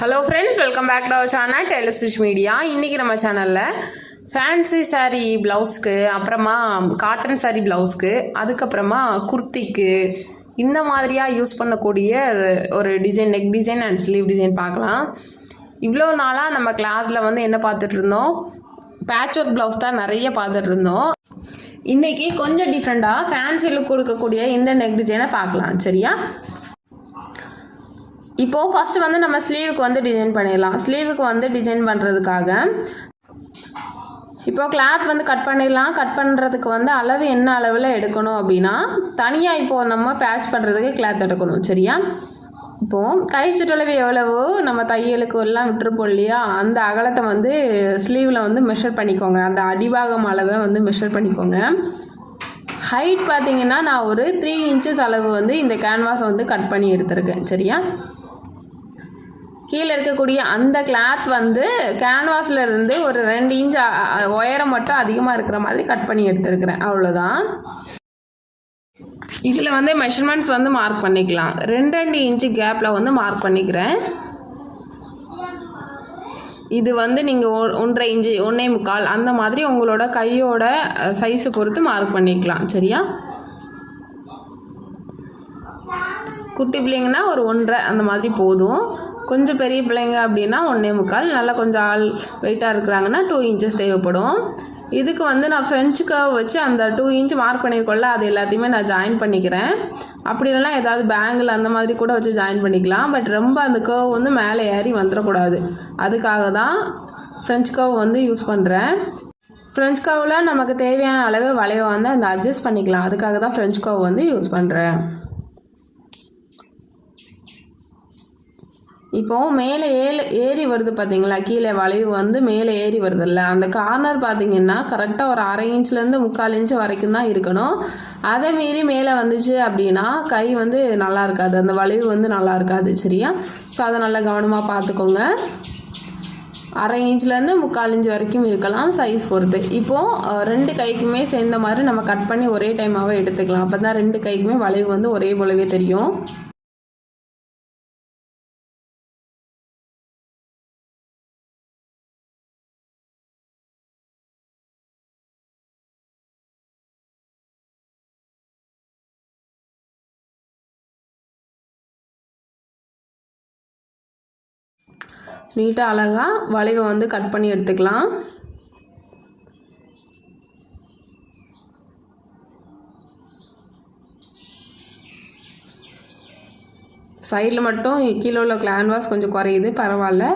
Hello friends welcome back to our channel டெலிஸ்டிச் media இன்றைக்கி நம்ம சேனலில் ஃபேன்சி சாரீ ப்ளவுஸ்க்கு அப்புறமா காட்டன் சாரீ ப்ளவுஸ்க்கு அதுக்கப்புறமா குர்த்திக்கு இந்த மாதிரியாக யூஸ் பண்ணக்கூடிய ஒரு design neck design and sleeve design பார்க்கலாம். இவ்வளோ நாளாக நம்ம கிளாஸில் வந்து என்ன பார்த்துட்டு இருந்தோம்? பேட்ச் ஒர்க் ப்ளவுஸ் தான் நிறைய பார்த்துட்டு இருந்தோம். இன்றைக்கி கொஞ்சம் டிஃப்ரெண்ட்டாக ஃபேன்சி லுக் கொடுக்கக்கூடிய இந்த நெக் டிசைனை பார்க்கலாம் சரியா? இப்போது ஃபஸ்ட்டு வந்து நம்ம ஸ்லீவுக்கு வந்து டிசைன் பண்ணிடலாம். ஸ்லீவுக்கு வந்து டிசைன் பண்ணுறதுக்காக இப்போது கிளாத் வந்து கட் பண்ணிடலாம். கட் பண்ணுறதுக்கு வந்து அளவு என்ன அளவில் எடுக்கணும் அப்படின்னா தனியாக இப்போது நம்ம பேட்ச் பண்ணுறதுக்கு கிளாத் எடுக்கணும் சரியா? இப்போது கை சுற்றளவு எவ்வளவோ? நம்ம தையலுக்கு எல்லாம் விட்டுருப்போம் இல்லையா? அந்த அகலத்தை வந்து ஸ்லீவில் வந்து மெஷர் பண்ணிக்கோங்க. அந்த அடிபாகம் அளவை வந்து மெஷர் பண்ணிக்கோங்க. ஹைட் பார்த்திங்கன்னா நான் ஒரு த்ரீ இன்ச்சஸ் அளவு வந்து இந்த கேன்வாஸை வந்து கட் பண்ணி எடுத்திருக்கேன் சரியா? கீழே இருக்கக்கூடிய அந்த கிளாத் வந்து கேன்வாஸில் இருந்து ஒரு ரெண்டு இன்ச் உயரம் மட்டும் அதிகமாக இருக்கிற மாதிரி கட் பண்ணி எடுத்துருக்கிறேன். அவ்வளோதான் இதில் வந்து மெஷர்மெண்ட்ஸ் வந்து மார்க் பண்ணிக்கலாம். ரெண்டு ரெண்டு இன்ச்சு கேப்பில் வந்து மார்க் பண்ணிக்கிறேன். இது வந்து நீங்கள் ஒன்றரை இன்ச்சு ஒன்றே முக்கால் அந்த மாதிரி உங்களோட கையோட சைஸை பொறுத்து மார்க் பண்ணிக்கலாம். சரியா? குட்டி பிள்ளைங்கன்னா ஒரு ஒன்றரை அந்த மாதிரி போதும். கொஞ்சம் பெரிய பிள்ளைங்க அப்படின்னா ஒன்றே முக்கால். நல்லா கொஞ்சம் ஆள் வெயிட்டாக இருக்கிறாங்கன்னா டூ இன்ச்சஸ் தேவைப்படும். இதுக்கு வந்து நான் ஃப்ரெஞ்சு கர்வ் வச்சு அந்த டூ இன்ச் மார்க் பண்ணியிருக்கோம்ல அது எல்லாத்தையுமே நான் ஜாயின் பண்ணிக்கிறேன். அப்படி இல்லைனா ஏதாவது பேங்கில் அந்த மாதிரி கூட வச்சு ஜாயின் பண்ணிக்கலாம். பட் ரொம்ப அந்த கர்வ் வந்து மேலே ஏறி வந்துடக்கூடாது. அதுக்காக தான் ஃப்ரெஞ்ச் கர்வ் வந்து யூஸ் பண்ணுறேன் ஃப்ரெஞ்ச் கர்வில் நமக்கு தேவையான அளவு வளைவை வந்து அந்த அட்ஜஸ்ட் பண்ணிக்கலாம். அதுக்காக தான் ஃப்ரெஞ்ச் கர்வ் வந்து யூஸ் பண்ணுறேன் இப்போது மேலே ஏழு ஏறி வருது பார்த்தீங்களா கீழே வளைவு வந்து மேலே ஏறி வருதுல்ல. அந்த கார்னர் பார்த்தீங்கன்னா கரெக்டாக ஒரு அரை இன்ச்லேருந்து முக்கால் இன்ச் வரைக்கும் தான் இருக்கணும். அதை மீறி மேலே வந்துச்சு அப்படின்னா கை வந்து நல்லா இருக்காது. அந்த வளைவு வந்து நல்லா இருக்காது சரியா? ஸோ அதை நல்லா கவனமாக பார்த்துக்கோங்க. அரை இன்ச்லேருந்து முக்கால் இன்ச் வரைக்கும் இருக்கலாம் சைஸ் பொறுத்து. இப்போது ரெண்டு கைக்குமே சேர்ந்த மாதிரி நம்ம கட் பண்ணி ஒரே டைமாகவே எடுத்துக்கலாம். அப்போ தான் ரெண்டு கைக்குமே வளைவு வந்து ஒரே போலவே தெரியும். நீட்டாக அழகாக வளைவை வந்து கட் பண்ணி எடுத்துக்கலாம். சைடில் மட்டும் கீழே உள்ள கேன்வாஸ் கொஞ்சம் குறையுது பரவாயில்ல.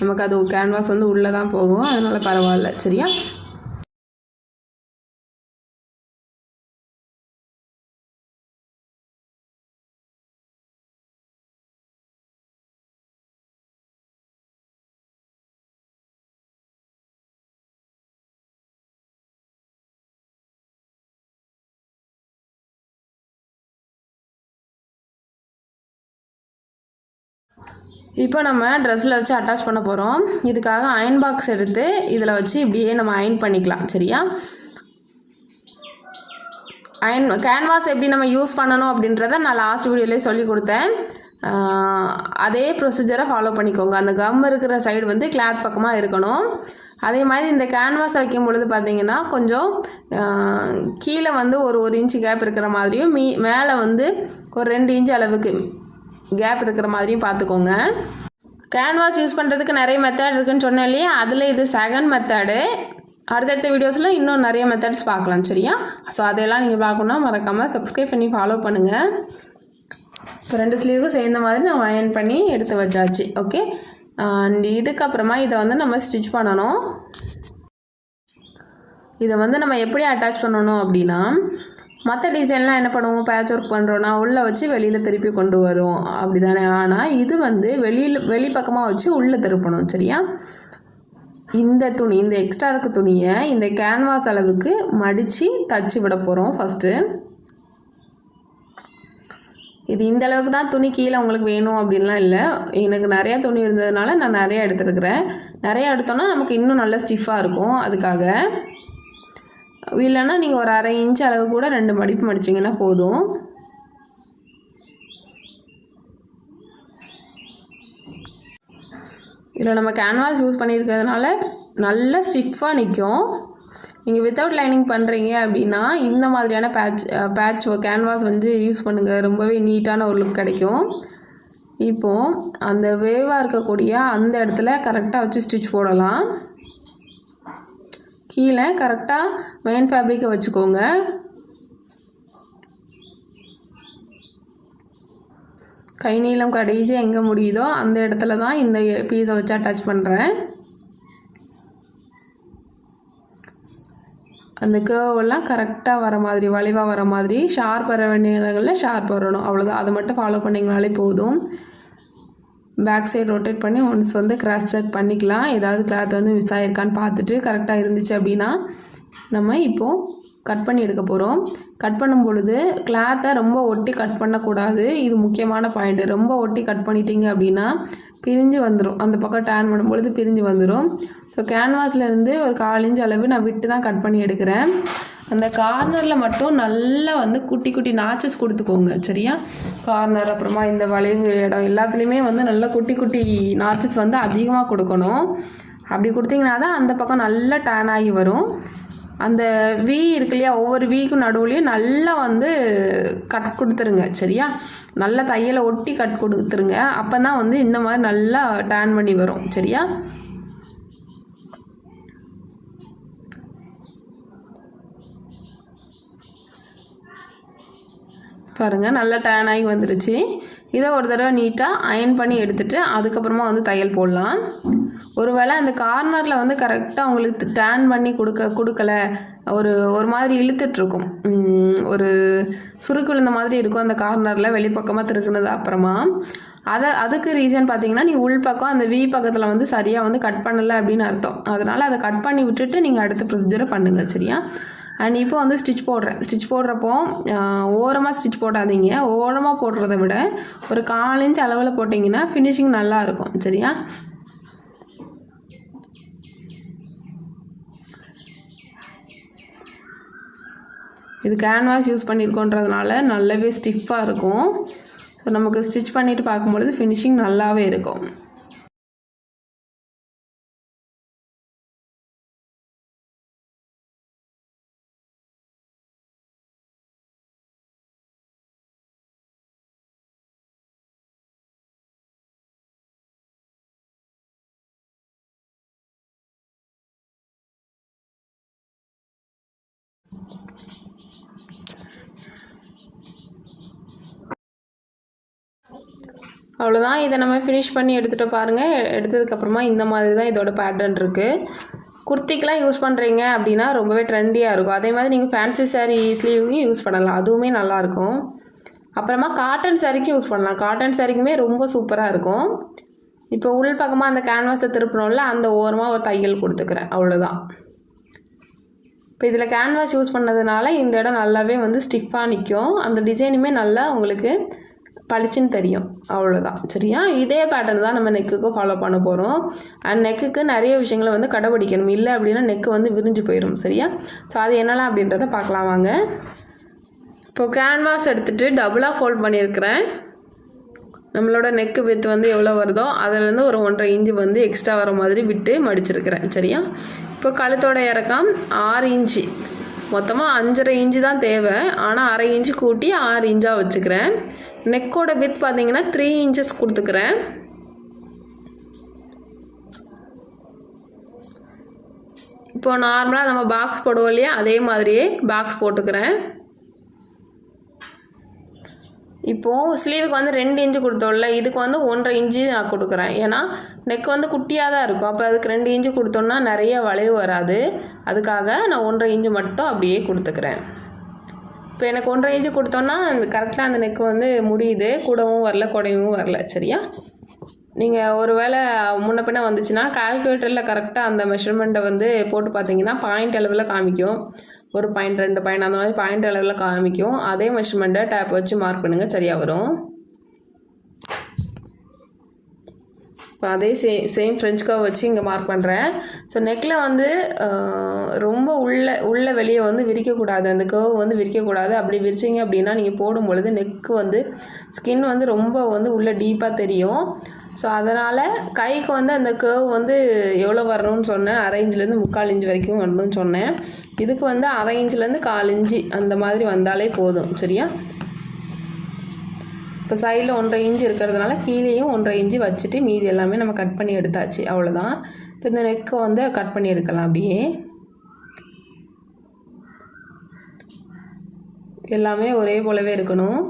நமக்கு அது கேன்வாஸ் வந்து உள்ளே தான் போகும் அதனால் பரவாயில்ல சரியா? இப்போ நம்ம ட்ரெஸ்ஸில் வச்சு அட்டாச் பண்ண போகிறோம் இதுக்காக அயன் பாக்ஸ் எடுத்து இதில் வச்சு இப்படியே நம்ம அயன் பண்ணிக்கலாம். சரியா? அயன் கேன்வாஸ் எப்படி நம்ம யூஸ் பண்ணணும் அப்படின்றத நான் லாஸ்ட் வீடியோலேயே சொல்லி கொடுத்தேன். அதே ப்ரொசீஜரை ஃபாலோ பண்ணிக்கோங்க. அந்த கம் இருக்கிற சைடு வந்து கிளாத் பக்கமாக இருக்கணும். அதே மாதிரி இந்த கேன்வாஸ் வைக்கும் பொழுது பார்த்தீங்கன்னா கொஞ்சம் கீழே வந்து ஒரு ஒரு இன்ச்சு கேப் இருக்கிற மாதிரியும் மீ மேலே வந்து ஒரு ரெண்டு இன்ச்சு அளவுக்கு கேப் இருக்கிற மாதிரியும் பார்த்துக்கோங்க. கேன்வாஸ் யூஸ் பண்ணுறதுக்கு நிறைய மெத்தட் இருக்குன்னு சொன்னேன் இல்லையா? அதில் இது செகண்ட் மெத்தடு அடுத்தடுத்த வீடியோஸில் இன்னும் நிறைய மெத்தட்ஸ் பார்க்கலாம் சரியா? ஸோ அதையெல்லாம் நீங்கள் பார்க்கணுன்னா மறக்காமல் சப்ஸ்கிரைப் பண்ணி ஃபாலோ பண்ணுங்கள் ஸோ ரெண்டு ஸ்லீவுக்கும் சேர்ந்த மாதிரி நான் அயன் பண்ணி எடுத்து வச்சாச்சு ஓகே அண்ட் இதுக்கப்புறமா இதை வந்து நம்ம ஸ்டிச் பண்ணணும். இதை வந்து நம்ம எப்படி அட்டாச் பண்ணணும் அப்படின்னா மற்ற டிசைன்லாம் என்ன பண்ணுவோம்? பேட்ச் ஒர்க் பண்ணுறோன்னா உள்ளே வச்சு வெளியில் திருப்பி கொண்டு வரும் அப்படி தானே ஆனால் இது வந்து வெளியில் வெளி பக்கமாக வச்சு உள்ளே திருப்பணும் சரியா? இந்த துணி இந்த எக்ஸ்ட்ரா இருக்க துணியை இந்த கேன்வாஸ் அளவுக்கு மடித்து தச்சு விட போகிறோம் ஃபஸ்ட்டு இது இந்த அளவுக்கு தான் துணி கீழே உங்களுக்கு வேணும் அப்படின்லாம் இல்லை. எனக்கு நிறையா துணி இருந்ததுனால நான் நிறையா எடுத்துருக்குறேன். நிறையா எடுத்தோன்னா நமக்கு இன்னும் நல்ல ஸ்டிஃபாக இருக்கும். அதுக்காக இல்லைன்னா நீங்கள் ஒரு அரை இன்ச் அளவு கூட ரெண்டு மடிப்பு மடிச்சிங்கன்னா போதும். இதில் நம்ம கேன்வாஸ் யூஸ் பண்ணியிருக்கிறதுனால நல்ல ஸ்டிஃபாக நிற்கும் நீங்கள் வித்தவுட் லைனிங் பண்ணுறீங்க அப்படின்னா இந்த மாதிரியான பேட்ச் பேட்ச் கேன்வாஸ் வந்து யூஸ் பண்ணுங்கள் ரொம்பவே நீட்டான ஒரு லுக் கிடைக்கும். இப்போது அந்த வேவாக இருக்கக்கூடிய அந்த இடத்துல கரெக்டாக வச்சு ஸ்டிச் போடலாம். கீழே கரெக்டாக மெயின் ஃபேப்ரிக்கை வச்சுக்கோங்க. கை நீளம் கடைசி எங்கே முடியுதோ அந்த இடத்துல தான் இந்த பீஸை வச்சு அட்டாச் பண்ணுறேன் அந்த கேர்வெல்லாம் கரெக்டாக வர மாதிரி வளைவாக வர மாதிரி ஷார்ப் வர வேண்டிய இடங்களில் ஷார்ப் வரணும். அவ்வளோதான் அதை மட்டும் ஃபாலோ பண்ணிங்கனாலே போதும். பேக் சைடு ரொட்டேட் பண்ணி ஒன்ஸ் வந்து கிராஸ் செக் பண்ணிக்கலாம். ஏதாவது கிளாத் வந்து மிஸ் ஆகிருக்கான்னு பார்த்துட்டு கரெக்டாக இருந்துச்சு அப்படின்னா நம்ம இப்போது கட் பண்ணி எடுக்க போகிறோம் கட் பண்ணும் பொழுது கிளாத்தை ரொம்ப ஒட்டி கட் பண்ணக்கூடாது. இது முக்கியமான பாயிண்ட்டு ரொம்ப ஒட்டி கட் பண்ணிட்டீங்க அப்படின்னா பிரிஞ்சு வந்துடும் அந்த பக்கம் டேன் பண்ணும்பொழுது பிரிஞ்சு வந்துடும் ஸோ கேன்வாஸ்லேருந்து ஒரு கால் இன்ச் அளவு நான் விட்டு தான் கட் பண்ணி எடுக்கிறேன். அந்த கார்னரில் மட்டும் நல்லா வந்து குட்டி குட்டி நாச்சஸ் கொடுத்துக்கோங்க சரியா? கார்னர் அப்புறமா இந்த வளைவு இடம் எல்லாத்துலேயுமே வந்து நல்லா குட்டி குட்டி நாச்சஸ் வந்து அதிகமாக கொடுக்கணும். அப்படி கொடுத்தீங்கன்னா தான் அந்த பக்கம் நல்லா டேன் ஆகி வரும். அந்த வி இருக்கு இல்லையா ஒவ்வொரு வீக்கும் நடுவுலையும் நல்லா வந்து கட் கொடுத்துருங்க சரியா? நல்லா தையலை ஒட்டி கட் கொடுத்துருங்க. அப்போ தான் வந்து இந்த மாதிரி நல்லா டேன் பண்ணி வரும் சரியா? பாருங்கள் நல்லா டேன் ஆகி வந்துருச்சு. இதை ஒரு தடவை நீட்டாக அயன் பண்ணி எடுத்துகிட்டு அதுக்கப்புறமா வந்து தையல் போடலாம். ஒருவேளை அந்த கார்னரில் வந்து கரெக்டாக உங்களுக்கு டேன் பண்ணி கொடுக்க கொடுக்கல. ஒரு ஒரு மாதிரி இழுத்துட்ருக்கும் ஒரு சுருக்கு விழுந்த மாதிரி இருக்கும் அந்த கார்னரில் வெளிப்பக்கமாக திருக்குனது அப்புறமா. அதை அதுக்கு ரீசன் பார்த்தீங்கன்னா நீ உள் பக்கம் அந்த வி பக்கத்தில் வந்து சரியாக வந்து கட் பண்ணலை அப்படின்னு அர்த்தம். அதனால் அதை கட் பண்ணி விட்டுட்டு நீங்கள் அடுத்த ப்ரொசீஜரை பண்ணுங்கள் சரியா? அண்ட் இப்போ வந்து ஸ்டிச் போடுறேன். ஸ்டிச் போடுறப்போ ஓரமாக ஸ்டிச் போடாதீங்க. ஓரமாக போடுறத விட ஒரு கால் இன்ச் அளவில் போட்டிங்கன்னா ஃபினிஷிங் நல்லாயிருக்கும். சரியா? இது கேன்வாஸ் யூஸ் பண்ணியிருக்கோன்றதுனால நல்லாவே ஸ்டிஃபாக இருக்கும். ஸோ நமக்கு ஸ்டிச் பண்ணிவிட்டு பார்க்கும்பொழுது ஃபினிஷிங் நல்லாவே இருக்கும். அவ்வளோதான் இதை நம்ம ஃபினிஷ் பண்ணி எடுத்துகிட்டு பாருங்கள் எடுத்ததுக்கப்புறமா இந்த மாதிரி தான் இதோட பேட்டர்ன் இருக்குது குர்த்திக்கெலாம் யூஸ் பண்ணுறீங்க அப்படின்னா ரொம்பவே ட்ரெண்டியாக இருக்கும். அதே மாதிரி நீங்கள் ஃபேன்சி சாரீ ஸ்லீவுக்கும் யூஸ் பண்ணலாம். அதுவுமே நல்லாயிருக்கும் அப்புறமா காட்டன் சாரீக்கும் யூஸ் பண்ணலாம். காட்டன் சாரீக்குமே ரொம்ப சூப்பராக இருக்கும். இப்போ உள் பக்கமாக அந்த கேன்வாஸை திருப்பணும்ல அந்த ஓரமாக ஒரு தையல் கொடுத்துக்கிறேன். அவ்வளோதான் இப்போ இதில் கேன்வாஸ் யூஸ் பண்ணதுனால இந்த இடம் நல்லாவே வந்து ஸ்டிஃபாக நிற்கும் அந்த டிசைனுமே நல்லா உங்களுக்கு பளிச்சுன்னு தெரியும். அவ்வளோதான் சரியா இதே பேட்டர்ன் தான் நம்ம நெக்குக்கு ஃபாலோ பண்ண போகிறோம் அண்ட் நெக்குக்கு நிறைய விஷயங்களை வந்து கடைபிடிக்கணும். இல்லை அப்படின்னா நெக்கு வந்து விரிஞ்சு போயிடும் சரியா? ஸோ அது என்னலாம் அப்படின்றத பார்க்கலாம் வாங்க. இப்போ கேன்வாஸ் எடுத்துகிட்டு டபுளாக ஃபோல்ட் பண்ணியிருக்கிறேன். நம்மளோட நெக்கு வித்து வந்து எவ்வளோ வருதோ அதுலேருந்து ஒரு ஒன்றரை இன்ச்சு வந்து எக்ஸ்ட்ரா வர மாதிரி விட்டு மடிச்சிருக்கிறேன். சரியா? இப்போ கழுத்தோட இறக்கம் ஆறு இன்ச்சு மொத்தமாக அஞ்சரை இன்ச்சு தான் தேவை. ஆனால் அரை இன்ச்சு கூட்டி ஆறு இன்ச்சாக வச்சுக்கிறேன். நெக்கோட வித் பார்த்தீங்கன்னா த்ரீ இன்ச்சஸ் கொடுத்துக்கிறேன். இப்போ நார்மலாக நம்ம பாக்ஸ் போடுவோம் இல்லையா? அதே மாதிரியே பாக்ஸ் போட்டுக்கிறேன். இப்போது ஸ்லீவுக்கு வந்து ரெண்டு இன்ச்சு கொடுத்தோம்ல இதுக்கு வந்து ஒன்றரை இன்ச்சு நான் கொடுக்குறேன். ஏன்னா நெக் வந்து குட்டியாக தான் இருக்கும். அப்போ அதுக்கு ரெண்டு இன்ச்சு கொடுத்தோன்னா நிறைய வளைவு வராது. அதுக்காக நான் ஒன்றரை இன்ச்சு மட்டும் அப்படியே கொடுத்துக்கிறேன். இப்போ எனக்கு ஒன்றரை இன்ச்சு கொடுத்தோன்னா அந்த கரெக்டாக அந்த நெக்கு வந்து முடியுது. கூடவும் வரல குடையவும் வரல சரியா? நீங்கள் ஒரு வேளை முன்ன பின்ன வந்துச்சுன்னா கால்குலேட்டரில் கரெக்டாக அந்த மெஷர்மெண்ட்டை வந்து போட்டு பார்த்தீங்கன்னா பாயிண்ட் அளவில் காமிக்கும். ஒரு பாயிண்ட் ரெண்டு பாயிண்ட் அந்த மாதிரி பாயிண்ட் அளவில் காமிக்கும். அதே மெஷர்மெண்ட்டை டேப் வச்சு மார்க் பண்ணுங்கள் சரியாக வரும். இப்போ அதே சே சேம் ஃப்ரெஞ்ச் கவ் வச்சு இங்கே மார்க் பண்ணுறேன் ஸோ நெக்கில் வந்து ரொம்ப உள்ள உள்ள வெளியே வந்து விரிக்கக்கூடாது. அந்த கர்வ் வந்து விரிக்கக்கூடாது. அப்படி விரிச்சிங்க அப்படின்னா நீங்கள் போடும் பொழுது நெக்கு வந்து ஸ்கின் வந்து ரொம்ப வந்து உள்ளே டீப்பாக தெரியும். ஸோ அதனால் கைக்கு வந்து அந்த கேர்வ் வந்து எவ்வளோ வரணும்னு சொன்னேன். அரை இன்ச்லேருந்து முக்கால் இன்ச் வரைக்கும் வரணும்னு சொன்னேன். இதுக்கு வந்து அரை இன்ச்லேருந்து கால் இன்ச்சு அந்த மாதிரி வந்தாலே போதும். சரியா? இப்போ சைடில் ஒன்றரை இன்ச்சு இருக்கிறதுனால கீழேயும் ஒன்றரை இன்ச்சு வச்சுட்டு மீதி எல்லாமே நம்ம கட் பண்ணி எடுத்தாச்சு. அவ்வளோதான் இப்போ இந்த நெக்கை வந்து கட் பண்ணி எடுக்கலாம் அப்படியே. எல்லாமே ஒரே போலவே இருக்கணும்.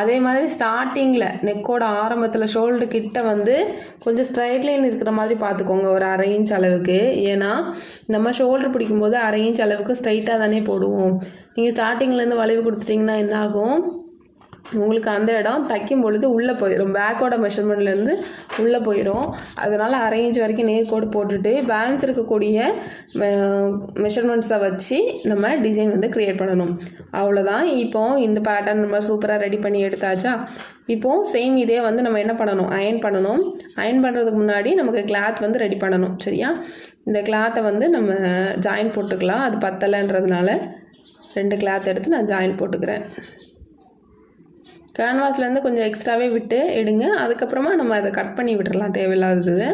அதே மாதிரி ஸ்டார்டிங்கில் நெக்கோட ஆரம்பத்தில் ஷோல்டர் கிட்ட வந்து கொஞ்சம் ஸ்ட்ரைட் லைன் இருக்கிற மாதிரி பார்த்துக்கோங்க ஒரு அரை இன்ச் அளவுக்கு. ஏன்னா நம்ம ஷோல்டர் பிடிக்கும்போது அரை இன்ச் அளவுக்கு ஸ்ட்ரைட்டாக தானே போடுவோம். நீங்கள் ஸ்டார்டிங்லேருந்து வளைவு கொடுத்துட்டிங்கன்னா என்ன ஆகும்? உங்களுக்கு அந்த இடம் தைக்கும் பொழுது உள்ளே போயிடும் பேக்கோட மெஷர்மெண்ட்லேருந்து உள்ளே போயிடும் அதனால் அரை இன்ச் வரைக்கும் நேர்கோடு போட்டுட்டு பேலன்ஸ் இருக்கக்கூடிய மெஷர்மெண்ட்ஸை வச்சு நம்ம டிசைன் வந்து க்ரியேட் பண்ணணும். அவ்வளோதான் இப்போ இந்த பேட்டர்ன் நம்ம சூப்பராக ரெடி பண்ணி எடுத்தாச்சா? இப்போது சேம் இதே வந்து நம்ம என்ன பண்ணணும்? அயன் பண்ணணும். அயன் பண்ணுறதுக்கு முன்னாடி நமக்கு கிளாத் வந்து ரெடி பண்ணணும். சரியா? இந்த கிளாத்தை வந்து நம்ம ஜாயின் போட்டுக்கலாம். அது பத்தலைன்றதுனால ரெண்டு கிளாத் எடுத்து நான் ஜாயின் போட்டுக்கிறேன். கேன்வாஸ்லேருந்து கொஞ்சம் எக்ஸ்ட்ராவே விட்டு எடுங்க. அதுக்கப்புறமா நம்ம அதை கட் பண்ணி விட்டுடலாம் தேவையில்லாதது.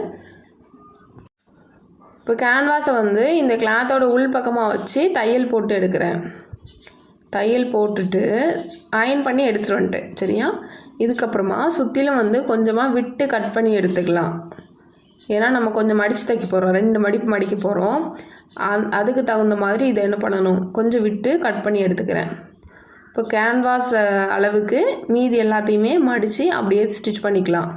இப்போ கேன்வாஸை வந்து இந்த கிளாத்தோட உள் பக்கமாக வச்சு தையல் போட்டு எடுக்கிறேன். தையல் போட்டுட்டு அயன் பண்ணி எடுத்துகிட்டு வந்துட்டேன். சரியா? இதுக்கப்புறமா சுற்றிலும் வந்து கொஞ்சமாக விட்டு கட் பண்ணி எடுத்துக்கலாம். ஏன்னா நம்ம கொஞ்சம் மடித்து தைக்க போகிறோம் ரெண்டு மடிப்பு மடிக்க போகிறோம் அதுக்கு தகுந்த மாதிரி இதை என்ன பண்ணணும்? கொஞ்சம் விட்டு கட் பண்ணி எடுத்துக்கிறேன். இப்போ கேன்வாஸ் அளவுக்கு மீதி எல்லாத்தையுமே மடித்து அப்படியே ஸ்டிச் பண்ணிக்கலாம்.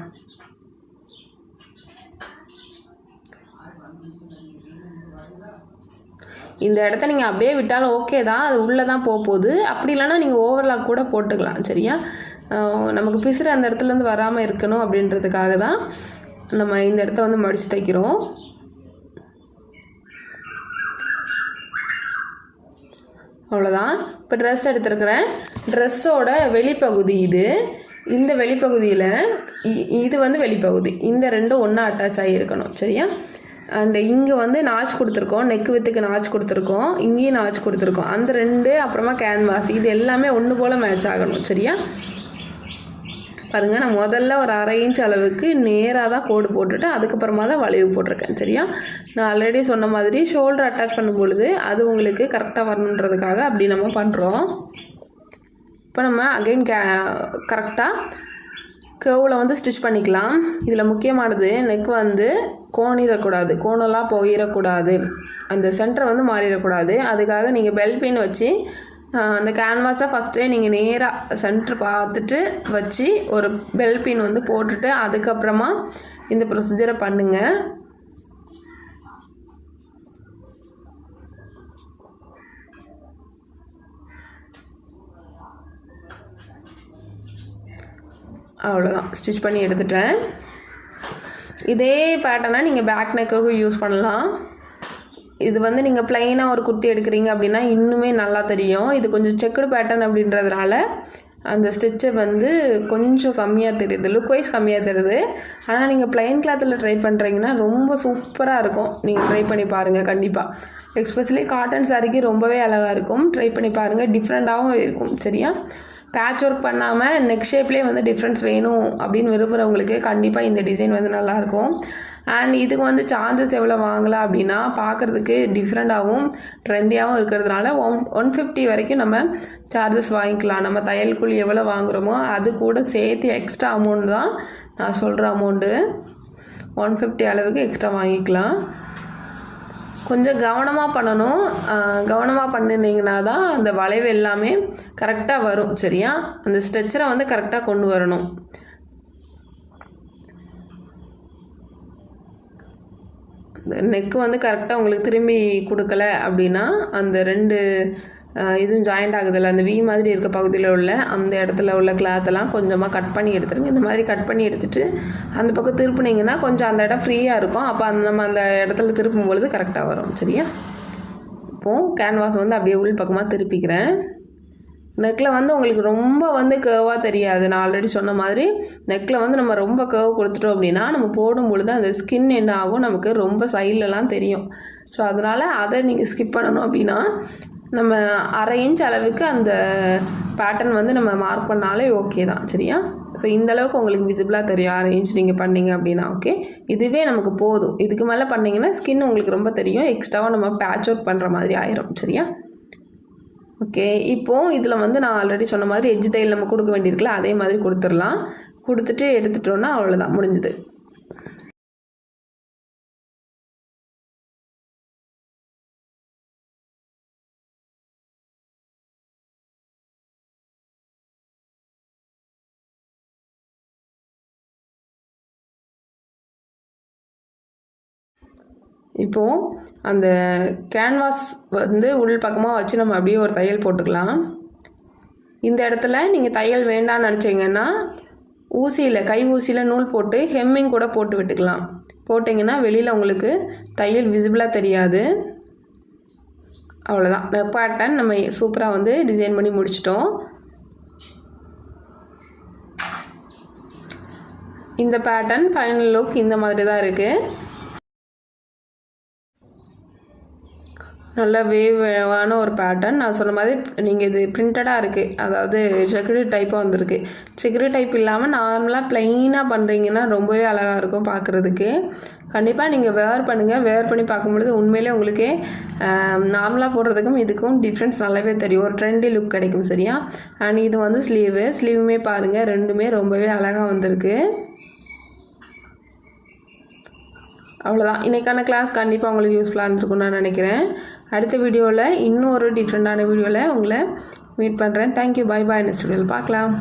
இந்த இடத்த நீங்கள் அப்படியே விட்டாலும் ஓகே தான். அது உள்ளே தான் போக போகுது. அப்படி இல்லைன்னா நீங்கள் ஓவர்லாக் கூட போட்டுக்கலாம் சரியா? நமக்கு பிசுறு அந்த இடத்துலேருந்து வராமல் இருக்கணும் அப்படின்றதுக்காக தான் நம்ம இந்த இடத்த வந்து மடித்து தைக்கிறோம். அவ்வளோதான் இப்போ ட்ரெஸ் எடுத்துருக்குறேன். ட்ரெஸ்ஸோட வெளிப்பகுதி இது. இந்த வெளிப்பகுதியில் இது வந்து வெளிப்பகுதி. இந்த ரெண்டும் ஒன்றா அட்டாச் ஆகியிருக்கணும். சரியா? அண்டு இங்கே வந்து நாச் கொடுத்துருக்கோம். நெக் வித்துக்கு நாச் கொடுத்துருக்கோம். இங்கேயும் நாச் கொடுத்துருக்கோம். அந்த ரெண்டு அப்புறமா கேன்வாஸ் இது எல்லாமே ஒன்று போல் மேட்ச் ஆகணும். சரியா? பாருங்கள் நான் முதல்ல ஒரு அரை இன்ச் அளவுக்கு நேராக தான் கோடு போட்டுட்டு அதுக்கப்புறமா தான் வளைவு போட்டிருக்கேன் சரியா? நான் ஆல்ரெடி சொன்ன மாதிரி ஷோல்டர் அட்டாச் பண்ணும் பொழுது அது உங்களுக்கு கரெக்டாக வரணுன்றதுக்காக அப்படி நம்ம பண்ணுறோம் இப்போ நம்ம அகைன் கே கரெக்டாக கேவில் வந்து ஸ்டிச் பண்ணிக்கலாம். இதில் முக்கியமானது நெக் வந்து கோணிடக்கூடாது கோணெல்லாம் போயிடக்கூடாது. அந்த சென்டர் வந்து மாறிடக்கூடாது. அதுக்காக நீங்கள் பெல் பின் வச்சு அந்த கேன்வாஸை ஃபஸ்ட்டே நீங்கள் நேராக சென்டர் பார்த்துட்டு வச்சு ஒரு பெல் பின் வந்து போட்டுட்டு அதுக்கப்புறமா இந்த ப்ரொசீஜரை பண்ணுங்கள் அவ்வளோதான் ஸ்டிச் பண்ணி எடுத்துட்டேன். இதே பேட்டர்னை நீங்கள் பேக் நெக்குக்கு யூஸ் பண்ணலாம். இது வந்து நீங்கள் ப்ளைனாக ஒரு குர்த்தி எடுக்கிறீங்க அப்படின்னா இன்னுமே நல்லா தெரியும். இது கொஞ்சம் செக்குடு பேட்டர்ன் அப்படின்றதுனால அந்த ஸ்டிச்சை வந்து கொஞ்சம் கம்மியாக தெரியுது. லுக் வைஸ் கம்மியாக தெரியுது. ஆனால் நீங்கள் ப்ளைன் கிளாத்தில் ட்ரை பண்ணுறீங்கன்னா ரொம்ப சூப்பராக இருக்கும். நீங்கள் ட்ரை பண்ணி பாருங்கள் கண்டிப்பாக எக்ஸ்பெஷலி காட்டன் சாரிக்கு ரொம்பவே அழகாக இருக்கும். ட்ரை பண்ணி பாருங்கள் டிஃப்ரெண்ட்டாகவும் இருக்கும். சரியா? பேட்ச் ஒர்க் பண்ணாமல் நெக் ஷேப்லேயே வந்து டிஃப்ரென்ஸ் வேணும் அப்படின்னு விரும்புகிறவங்களுக்கு கண்டிப்பாக இந்த டிசைன் வந்து நல்லாயிருக்கும் அண்ட் இதுக்கு வந்து சார்ஜஸ் எவ்வளோ வாங்கலாம் அப்படின்னா பார்க்குறதுக்கு டிஃப்ரெண்ட்டாகவும் ட்ரெண்டியாகவும் இருக்கிறதுனால ஒன் ஒன் ஃபிஃப்டி வரைக்கும் நம்ம சார்ஜஸ் வாங்கிக்கலாம். நம்ம தையல் கூலி எவ்வளோ வாங்குகிறோமோ அது கூட சேர்த்து எக்ஸ்ட்ரா அமௌண்ட் தான் நான் சொல்கிற அமௌண்ட்டு ஒன் ஃபிஃப்டி அளவுக்கு எக்ஸ்ட்ரா வாங்கிக்கலாம். கொஞ்சம் கவனமாக பண்ணணும். கவனமாக பண்ணினீங்கன்னா தான் அந்த வளைவு எல்லாமே கரெக்டாக வரும் சரியா? அந்த ஸ்ட்ரெச்சரை வந்து கரெக்டாக கொண்டு வரணும். நெக்கு வந்து கரெக்டாக உங்களுக்கு திரும்பி கொடுக்கல அப்படின்னா அந்த ரெண்டு இதுவும் ஜாயிண்ட் ஆகுதில்ல அந்த வி மாதிரி இருக்க பகுதியில் உள்ள அந்த இடத்துல உள்ள கிளாத்தெல்லாம் கொஞ்சமாக கட் பண்ணி எடுத்துருங்க. இந்த மாதிரி கட் பண்ணி எடுத்துகிட்டு அந்த பக்கம் திருப்பினீங்கன்னா கொஞ்சம் அந்த இடம் ஃப்ரீயாக இருக்கும். அப்போ அந்த நம்ம அந்த இடத்துல திருப்பும் பொழுது கரெக்டாக வரும். சரியா? இப்போது கேன்வாஸ் வந்து அப்படியே உள் பக்கமாக திருப்பிக்கிறேன். நெக்கில் வந்து உங்களுக்கு ரொம்ப வந்து கேர்வாக தெரியாது. நான் ஆல்ரெடி சொன்ன மாதிரி நெக்கில் வந்து நம்ம ரொம்ப கேர்வ் கொடுத்துட்டோம் அப்படின்னா நம்ம போடும் பொழுது அந்த ஸ்கின் என்ன ஆகும். நமக்கு ரொம்ப சைட்லலாம் தெரியும். ஸோ அதனால் அதை நீங்கள் ஸ்கிப் பண்ணணும் அப்படின்னா நம்ம அரை இன்ச் அளவுக்கு அந்த பேட்டர்ன் வந்து நம்ம மார்க் பண்ணாலே ஓகே தான். சரியா? ஸோ இந்தளவுக்கு உங்களுக்கு விசிபிளாக தெரியும். அரை இன்ச் நீங்கள் பண்ணீங்க அப்படின்னா ஓகே இதுவே நமக்கு போதும். இதுக்கு மேலே பண்ணிங்கன்னா ஸ்கின் உங்களுக்கு ரொம்ப தெரியும். எக்ஸ்ட்ராவாக நம்ம பேட்ச் அவுட் பண்ணுற மாதிரி ஆயிரும். சரியா? ஓகே இப்போது இதில் வந்து நான் ஆல்ரெடி சொன்ன மாதிரி எஜ்ஜு தையல் நம்ம கொடுக்க வேண்டியிருக்குல்ல அதே மாதிரி கொடுத்துடலாம். கொடுத்துட்டு எடுத்துட்டோன்னா அவ்வளோதான் முடிஞ்சுது. இப்போது அந்த கேன்வாஸ் வந்து உள் பக்கமாக வச்சு நம்ம அப்படியே ஒரு தையல் போட்டுக்கலாம். இந்த இடத்துல நீங்கள் தையல் வேண்டாம்னு நினச்சிங்கன்னா ஊசியில் கை ஊசியில் நூல் போட்டு ஹெம்மிங் கூட போட்டு விட்டுக்கலாம். போட்டிங்கன்னா வெளியில் உங்களுக்கு தையல் விசிபிளாக தெரியாது. அவ்வளோதான் பேட்டர்ன் நம்ம சூப்பராக வந்து டிசைன் பண்ணி முடிச்சிட்டோம். இந்த பேட்டர்ன் ஃபைனல் லுக் இந்த மாதிரி தான் இருக்குது நல்ல வேவான ஒரு பேட்டர்ன் நான் சொன்ன மாதிரி நீங்கள் இது பிரிண்டடாக இருக்குது அதாவது செக்ரி டைப்பாக வந்திருக்கு. செக்ரி டைப் இல்லாமல் நார்மலாக ப்ளைனாக பண்ணுறீங்கன்னா ரொம்பவே அழகாக இருக்கும் பார்க்குறதுக்கு கண்டிப்பாக நீங்கள் வேர் பண்ணுங்கள் வேர் பண்ணி பார்க்கும்பொழுது உண்மையிலே உங்களுக்கு நார்மலாக போடுறதுக்கும் இதுக்கும் டிஃப்ரென்ஸ் நல்லாவே தெரியும். ஒரு ட்ரெண்டி லுக் கிடைக்கும் சரியா? அண்ட் இது வந்து ஸ்லீவு ஸ்லீவுமே பாருங்கள் ரெண்டுமே ரொம்பவே அழகாக வந்திருக்கு. அவ்வளோதான் இன்றைக்கான கிளாஸ் கண்டிப்பாக உங்களுக்கு யூஸ்ஃபுல்லாக இருந்திருக்கும்னு நான் நினைக்கிறேன். அடுத்த வீடியோவில் இன்னும் ஒரு டிஃப்ரெண்ட்டான வீடியோவில் உங்களை மீட் பண்ணுறேன் தேங்க்யூ பாய் பாய் நெக்ஸ்ட் வீடியோவில் பார்க்கலாம்.